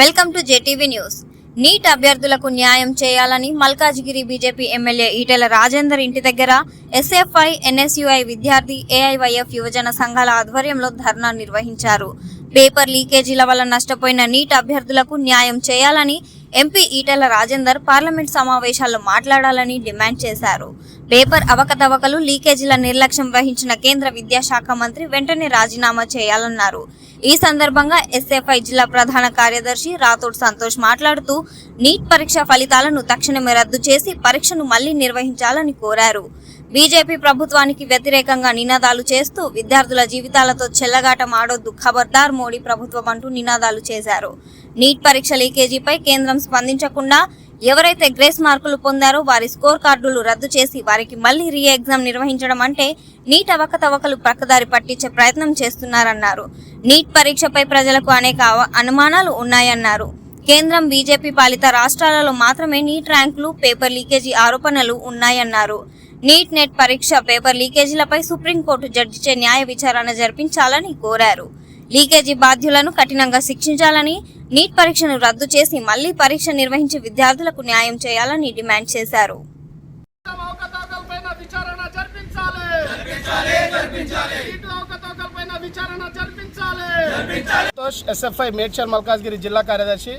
Welcome to JTV news. NEET అభ్యర్థులకు న్యాయం చేయాలని మల్కాజ్గిరి బీజేపీ ఎమ్మెల్యే ఈటెల రాజేందర్ ఇంటి దగ్గర ఎస్ఎఫ్ఐ ఎన్ఎస్యుఐ విద్యార్థి ఏఐవైఎఫ్ యువజన సంఘాల ఆధ్వర్యంలో ధర్నా నిర్వహించారు. పేపర్ లీకేజీల వల్ల నష్టపోయిన నీట్ అభ్యర్థులకు న్యాయం చేయాలని ఎంపీ ఈటెల రాజేందర్ పార్లమెంట్ సమావేశాల్లో మాట్లాడాలని డిమాండ్ చేశారు. పేపర్ అవకతవకలు లీకేజీల నిర్లక్ష్యం వహించిన కేంద్ర విద్యాశాఖ మంత్రి వెంటనే రాజీనామా చేయాలన్నారు. ఈ సందర్భంగా ఎస్ఎఫ్ఐ జిల్లా ప్రధాన కార్యదర్శి రాథోడ్ సంతోష్ మాట్లాడుతూ నీట్ పరీక్ష ఫలితాలను తక్షణమే రద్దు చేసి పరీక్షను మళ్ళీ నిర్వహించాలని కోరారు. బీజేపీ ప్రభుత్వానికి వ్యతిరేకంగా నినాదాలు చేస్తూ విద్యార్థుల జీవితాలతో చెల్లగాటం ఆడొద్దు ఖబర్దార్ మోడీ ప్రభుత్వం అంటూ నినాదాలు చేశారు. నీట్ పరీక్ష లీకేజీపై కేంద్రం స్పందించకుండా ఎవరైతే గ్రేస్ మార్కులు పొందారో వారి స్కోర్ కార్డులు రద్దు చేసి వారికి మళ్ళీ రీ ఎగ్జామ్ నిర్వహించడం అంటే నీట్ అవకతవకలు ప్రక్కదారి పట్టించే ప్రయత్నం చేస్తున్నారన్నారు. నీట్ పరీక్షపై ప్రజలకు అనేక అనుమానాలు ఉన్నాయన్నారు. కేంద్రం బీజేపీ పాలిత రాష్ట్రాలలో మాత్రమే నీట్ ర్యాంకులు పేపర్ లీకేజీ ఆరోపణలు ఉన్నాయన్నారు. నీట్ నెట్ పరీక్ష పేపర్ లీకేజీలపై సుప్రీంకోర్టు జడ్జిచే న్యాయ విచారణ జరిపించాలని కోరారు. లీకేజీ బాధ్యులను కఠినంగా శిక్షించాలని నీట్ పరీక్షను రద్దు చేసి మళ్ళీ పరీక్ష నిర్వహించి విద్యార్థులకు న్యాయం చేయాలని డిమాండ్ చేశారు. విచారణ జరిపించాలి. సంతోష్ ఎస్ఎఫ్ఐ మేడ్చల్ మల్కాజ్గిరి జిల్లా కార్యదర్శి.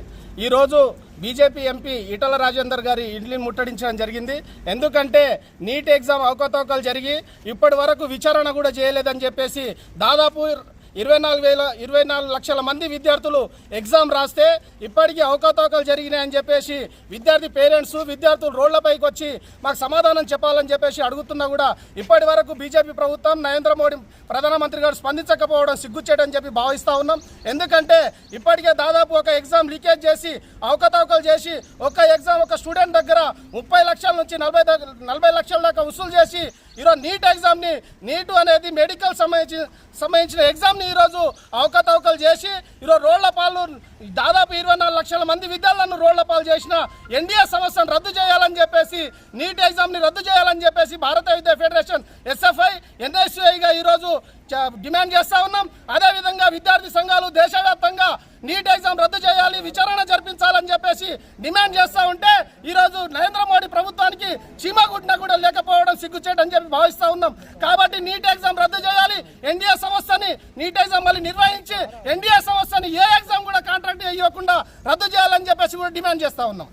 ఈరోజు బీజేపీ ఎంపీ ఈటల రాజేందర్ గారి ఇంటిని ముట్టడించడం జరిగింది. ఎందుకంటే నీట్ ఎగ్జామ్ అవకతవకలు జరిగి ఇప్పటి వరకు విచారణ కూడా చేయలేదని చెప్పేసి దాదాపు ఇరవై నాలుగు వేల ఇరవై నాలుగు లక్షల మంది విద్యార్థులు ఎగ్జామ్ రాస్తే ఇప్పటికీ అవకతవకలు జరిగినాయని చెప్పేసి విద్యార్థి పేరెంట్స్ విద్యార్థులు రోడ్లపైకి వచ్చి మాకు సమాధానం చెప్పాలని చెప్పేసి అడుగుతున్నా కూడా ఇప్పటి వరకు బీజేపీ ప్రభుత్వం నరేంద్ర మోడీ ప్రధానమంత్రి గారు స్పందించకపోవడం సిగ్గుచ్చేటని చెప్పి భావిస్తూ ఉన్నాం. ఎందుకంటే ఇప్పటికే దాదాపు ఒక ఎగ్జామ్ లీకేజ్ చేసి అవకతవకలు చేసి ఒక ఎగ్జామ్ ఒక స్టూడెంట్ దగ్గర ముప్పై లక్షల నుంచి నలభై నలభై లక్షల దాకా వసూలు చేసి ఈరోజు నీట్ ఎగ్జామ్ని నీటు అనేది మెడికల్ సంబంధించి సంబంధించిన ఎగ్జామ్ని ఈరోజు అవకతవకలు చేసి ఈరోజు రోళ్ళ పాలు దాదాపు ఇరవై నాలుగు లక్షల మంది విద్యార్థులను రోళ్ళ పాలు చేసిన ఎన్డీఏ సంస్థను రద్దు చేయాలని చెప్పేసి నీట్ ఎగ్జామ్ని రద్దు చేయాలని చెప్పేసి భారత విద్యా ఫెడరేషన్ ఎస్ఎఫ్ఐ ఎన్ఎస్యుఐగా ఈరోజు డిమాండ్ చేస్తా ఉన్నాం. అదేవిధంగా విద్యార్థి సంఘాలు దేశవ్యాప్తంగా నీట్ ఎగ్జామ్ రద్దు చేయాలి విచారణ జరిపించాలని చెప్పేసి డిమాండ్ చేస్తూ ఉంటే ఈరోజు నరేంద్ర మోడీ ప్రభుత్వానికి చీమగుడ్న కూడా లేకపోవడం సిగ్గుచేటని చెప్పి భావిస్తూ ఉన్నాం. కాబట్టి నీట్ ఎగ్జామ్ రద్దు చేయాలి. ఎన్డీఏ సంస్థని నీట్ ఎగ్జామ్ మళ్ళీ నిర్వహించి ఎన్డీఏ సంస్థని ఏ ఎగ్జామ్ కూడా కాంట్రాక్ట్ ఇవ్వకుండా రద్దు చేయాలని చెప్పేసి కూడా డిమాండ్ చేస్తూ ఉన్నాం.